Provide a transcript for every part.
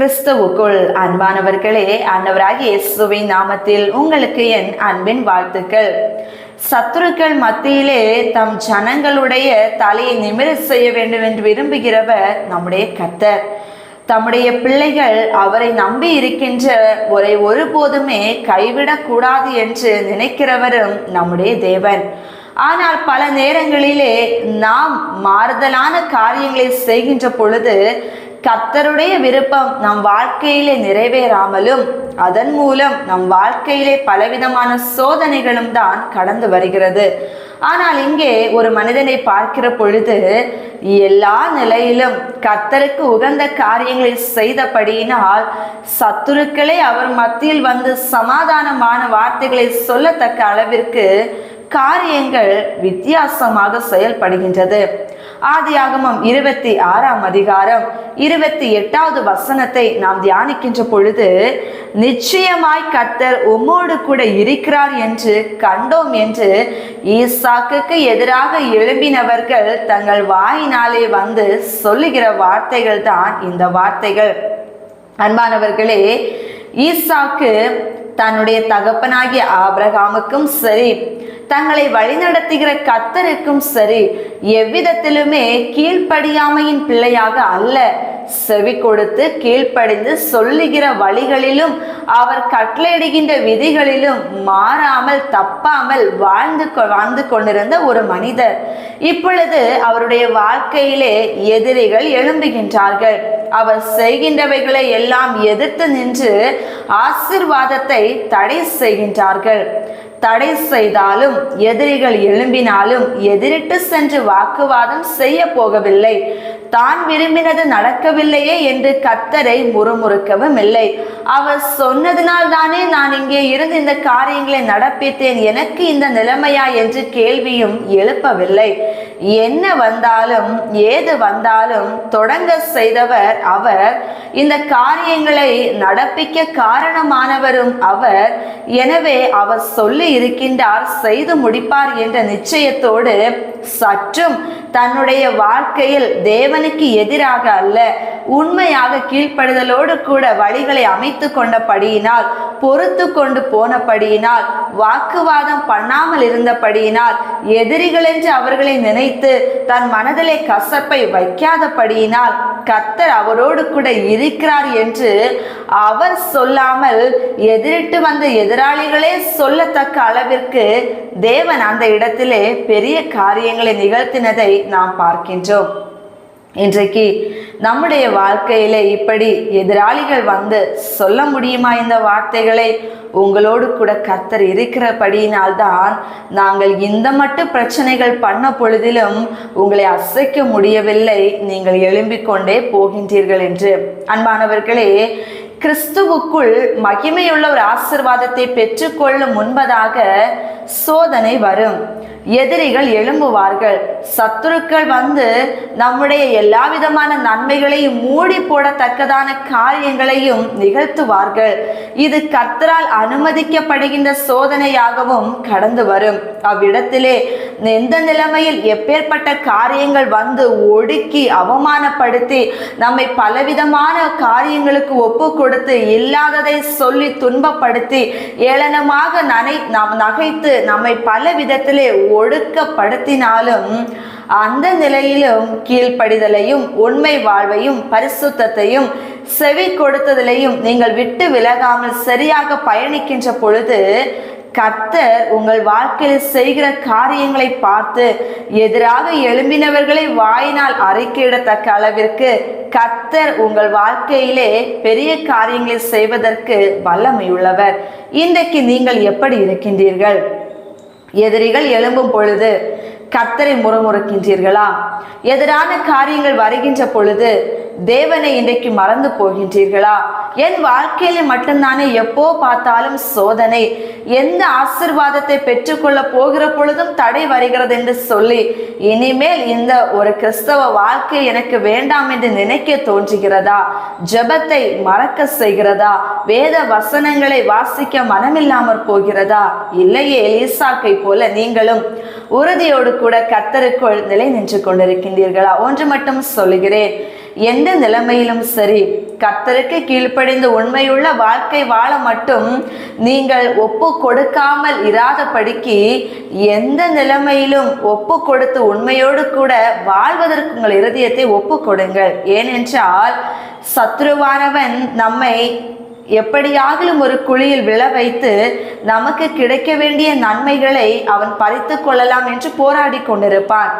கிறிஸ்துவுக்குள் அன்பானவர்களே ஆண்டவராகிய இயேசுவின் நாமத்தில் உங்களுக்கு என் அன்பின் வாழ்த்துக்கள். சத்துருக்கள் மத்தியிலே தம் ஜனங்களுடைய தலையை நிமிர செய்ய வேண்டும் என்று விரும்புகிறவர் நம்முடைய கத்தர் தம்முடைய பிள்ளைகள் அவரை நம்பி இருக்கின்ற ஒரை ஒருபோதுமே கைவிடக்கூடாது என்று நினைக்கிறவரும் நம்முடைய தேவன். ஆனால் பல நேரங்களிலே நாம் மாறுதலான காரியங்களை செய்கின்ற பொழுது கர்த்தருடைய விருப்பம் நம் வாழ்க்கையிலே நிறைவேறாமலும் அதன் மூலம் நம் வாழ்க்கையிலே பலவிதமான சோதனைகளும் தான் கடந்து வருகிறது. ஆனால் இங்கே ஒரு மனிதனை பார்க்கிற பொழுது எல்லா நிலையிலும் கர்த்தருக்கு உகந்த காரியங்களை செய்தபடியினால் சத்துருக்களே அவர் மத்தியில் வந்து சமாதானமான வார்த்தைகளை சொல்லத்தக்க அளவிற்கு காரியங்கள் வித்தியாசமாக செயல்படுகின்றது. ஆதியாகமம் இருபத்தி ஆறாம் அதிகாரம் இருபத்தி எட்டாவது வசனத்தை நாம் தியானிக்கின்ற பொழுது நிச்சயமாய் கர்த்தர் உம்மோடு கூட இருக்கிறார் என்று கண்டோம் என்று ஈசாக்குக்கு எதிராக எழும்பினவர்கள் தங்கள் வாயினாலே வந்து சொல்லுகிற வார்த்தைகள் தான் இந்த வார்த்தைகள். அன்பானவர்களே ஈசாக்கு தன்னுடைய தகப்பனாகிய ஆபிரகாமுக்கும் சரி தங்களை வழிநடத்துகிற கத்தருக்கும் சரி எவ்விதத்திலுமே கீழ்ப்படியாமையின் பிள்ளையாக அல்ல. செவி கொடுத்து கீழ்ப்படிந்து சொல்லுகிற வழிகளிலும் அவர் கட்டளையிடுகின்ற விதிகளிலும் மாறாமல் தப்பாமல் வாழ்ந்து கொ- வாழ்ந்து கொண்டிருந்த ஒரு மனிதர். இப்பொழுது அவருடைய வாழ்க்கையிலே எதிரிகள் எழும்புகின்றார்கள். அவர் செய்கின்றவைகளை எல்லாம் எதிர்த்து நின்று ஆசிர்வாதத்தை தடை செய்கின்றார்கள். தடை செய்தாலும் எதிரிகள் எழும்பினாலும் எதிரிட்டு சென்று வாக்குவாதம் செய்ய போகவில்லை. தான் விரும்பினது நடக்கவில்லையே என்று கத்தரை முறுமுறுக்கவும் இல்லை. அவர் சொன்னதினால் தானே நான் இங்கே இருந்து இந்த காரியங்களை நடப்பித்தேன். எனக்கு இந்த நிலைமையா என்று கேள்வியும் எழுப்பவில்லை. என்ன வந்தாலும் ஏது வந்தாலும் தொடங்க செய்தவர் அவர் இந்த காரியங்களை நடப்பிக்க காரணமானவரும் அவர். எனவே அவர் சொல்லி இருக்கின்றார் செய்து முடிப்பார் என்ற நிச்சயத்தோடு சற்றும் தன்னுடைய வாழ்க்கையில் தேவனுக்கு எதிராக அல்ல உண்மையாக கீழ்ப்படுதலோடு கூட வழிகளை அமைத்து கொண்டபடியினால் பொறுத்து கொண்டு போனபடியினால் வாக்குவாதம் பண்ணாமல் இருந்தபடியினால் எதிரிகள் என்று அவர்களை நினைத்து தன் மனதிலே கசப்பை வைக்காதபடியினால் கத்தர் அவரோடு கூட இருக்கிறார் என்று அவர் சொல்லாமல் எதிரிட்டு வந்த எதிராளிகளே சொல்லத்தக்க அளவிற்கு தேவன் அந்த இடத்திலே பெரிய காரியங்களை நிகழ்த்தினதை நாம் பார்க்கின்றோம். இன்றைக்கு நம்முடைய வாழ்க்கையில இப்படி எதிராளிகள் வந்து சொல்ல முடியுமா இந்த வார்த்தைகளை? உங்களோடு கூட கத்தர் இருக்கிறபடியினால்தான் நாங்கள் இந்த மட்டும் பிரச்சனைகள் பண்ண பொழுதிலும் உங்களை அசைக்க முடியவில்லை. நீங்கள் எழும்பிக் கொண்டே போகின்றீர்கள் என்று. அன்பானவர்களே கிறிஸ்துவுக்குள் மகிமையுள்ள ஒரு ஆசிர்வாதத்தை பெற்றுக்கொள்ளும் முன்பதாக சோதனை வரும். எதிரிகள் எழும்புவார்கள். சத்துருக்கள் வந்து நம்முடைய எல்லா விதமான நன்மைகளையும் மூடி போடத்தக்கதான காரியங்களையும் நிகழ்த்துவார்கள். இது கர்த்தரால் அனுமதிக்கப்படுகின்ற சோதனையாகவும் கடந்து வரும். அவ்விடத்திலே எந்த நிலைமையில் எப்பேற்பட்ட காரியங்கள் வந்து ஒடுக்கி அவமானப்படுத்தி நம்மை பலவிதமான காரியங்களுக்கு ஒப்பு கொடுத்து இல்லாததை சொல்லி துன்பப்படுத்தி ஏளனமாக நனை நாம் நகைத்து நம்மை பல விதத்திலே ஒடுக்கப்படுத்தினாலும் அந்த நிலையிலும் கீழ்ப்படிதலையும் உண்மை வாழ்வையும் பரிசுத்தையும் செவி கொடுத்ததிலையும் நீங்கள் விட்டு விலகாமல் சரியாக பயணிக்கின்ற பொழுது கத்தர் உங்கள் வாழ்க்கையில் செய்கிற காரியங்களை பார்த்து எதிராக எழும்பினவர்களை வாயினால் அறிக்கையிடத்தக்க அளவிற்கு கத்தர் உங்கள் வாழ்க்கையிலே பெரிய காரியங்களை செய்வதற்கு வல்லமையுள்ளவர். இன்றைக்கு நீங்கள் எப்படி இருக்கின்றீர்கள்? எதிரிகள் எழும்பும் பொழுது கத்தரை முறமுறுக்கின்றீர்களா? எதிரான காரியங்கள் வருகின்ற பொழுது தேவனை இன்றைக்கு மறந்து போகின்றீர்களா? என் வாழ்க்கையில மட்டும்தானே எப்போ பார்த்தாலும் சோதனை. எந்த ஆசிர்வாதத்தை பெற்றுக்கொள்ள போகிற பொழுதும் தடை வருகிறது என்று சொல்லி இனிமேல் இந்த ஒரு கிறிஸ்தவ வாழ்க்கை எனக்கு வேண்டாம் என்று நினைக்க தோன்றுகிறதா? ஜெபத்தை மறக்க செய்கிறதா? வேத வசனங்களை வாசிக்க மனமில்லாமற் போகிறதா? இல்லையே எலிசாக்கை போல நீங்களும் உறுதியோடு கூட கத்தருக்குள் நிலை நின்று கொண்டிருக்கின்றீர்களா? ஒன்று மட்டும் சொல்லுகிறேன். எந்த நிலைமையிலும் சரி. கத்தருக்கு கீழ்ப்படிந்து உண்மையுள்ள வாழ்க்கை வாழ மட்டும் நீங்கள் ஒப்பு கொடுக்காமல் இராதபடிக்கு எந்த நிலைமையிலும் ஒப்பு கொடுத்து உண்மையோடு கூட வாழ்வதற்கு உங்கள் இருதயத்தை ஒப்பு கொடுங்கள். ஏனென்றால் சத்ருவானவன் நம்மை எப்படியாகிலும் ஒரு குழியில் விழ வைத்து நமக்கு கிடைக்க வேண்டிய நன்மைகளை அவன் பறித்து கொள்ளலாம் என்று போராடி கொண்டிருப்பான்.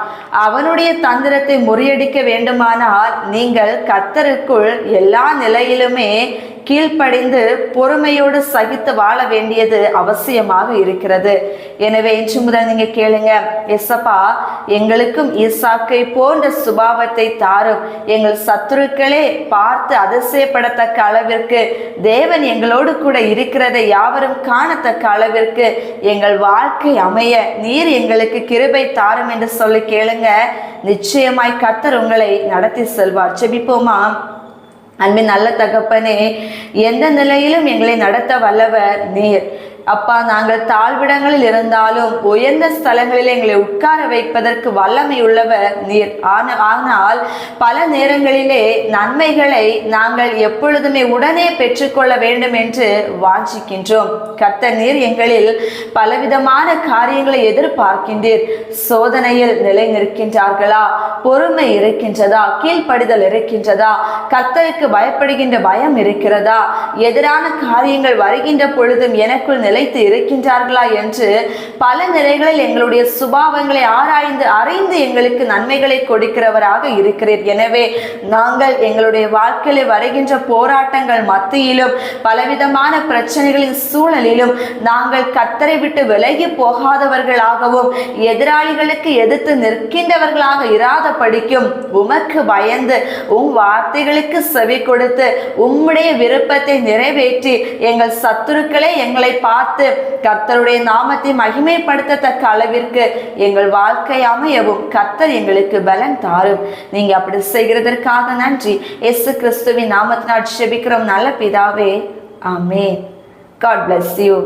அவனுடைய தந்திரத்தை முறியடிக்க வேண்டுமானால் நீங்கள் கத்தருக்குள் எல்லா நிலையிலுமே கீழ்ப்படைந்து பொறுமையோடு சகித்து வாழ வேண்டியது அவசியமாக இருக்கிறது. எனவே இன்று முதல் நீங்க கேளுங்க எசப்பா எங்களுக்கும் ஈசாக்கை போன்ற சுபாவத்தை தாரும். எங்கள் சத்துருக்களே பார்த்து அதிசயப்படத்தக்க அளவிற்கு தேவன் எங்களோடு கூட இருக்கிறதை யாவரும் காணத்தக்க அளவிற்கு எங்கள் வாழ்க்கை அமைய நீர் எங்களுக்கு கிருபை தாரும் என்று சொல்லி கேளுங்க. நிச்சயமாய் கத்தர் உங்களை நடத்தி செல்வார். செபிப்போமா அன்பின் நல்ல தகப்பனே எந்த நிலையிலும் எங்களை நடத்த வல்லவர் நீர். அப்பா நாங்கள் தாழ்விடங்களில் இருந்தாலும் உயர்ந்த ஸ்தலங்களில் எங்களை உட்கார வைப்பதற்கு வல்லமை உள்ளவர் நீர் ஆனால் பல நேரங்களிலே நன்மைகளை நாங்கள் எப்பொழுதுமே உடனே பெற்றுக்கொள்ள வேண்டும் என்று வாஞ்சிக்கின்றோம். கர்த்த நீர் எங்களில் பலவிதமான காரியங்களை எதிர்பார்க்கின்றீர். சோதனையில் நிலை நிற்கின்றார்களா? பொறுமை இருக்கின்றதா? கீழ்ப்படிதல் இருக்கின்றதா? கர்த்தருக்கு பயப்படுகின்ற பயம் இருக்கிறதா? எதிரான காரியங்கள் வருகின்ற பொழுதும் எனக்குள் நிலைத்து இருக்கின்றார்களா என்று பல நிலைகளில் எங்களுடைய சுபாவங்களை ஆராய்ந்து அறிந்து எங்களுக்கு நன்மைகளை கொடுக்கிறவராக இருக்கிறீர். எனவே நாங்கள் எங்களுடைய வாழ்க்கையில் வருகின்ற போராட்டங்கள் மத்தியிலும் பலவிதமான பிரச்சனைகளின் சூழலிலும் நாங்கள் கத்தரை விட்டு விலகி போகாதவர்களாகவும் எதிராளிகளுக்கு எதிர்த்து நிற்கின்றவர்களாக இராத படிக்கும் உமக்கு பயந்து உம் வார்த்தைகளுக்கு செவி கொடுத்து உம்முடைய விருப்பத்தை நிறைவேற்றி எங்கள் சத்துருக்களே எங்களை பா பார்த்து கர்த்தருடைய நாமத்தை மகிமைப்படுத்தத்தக்க அளவிற்கு எங்கள் வாழ்க்கை அமையவும் கர்த்தர் எங்களுக்கு பலன் தாரும். நீங்க அப்படி செய்கிறதற்காக நன்றி. இயேசு கிறிஸ்துவின் நாமத்தினால் ஜெபிக்கிறோம். நல்ல பிதாவே. ஆமே காட் பிளஸ் யூ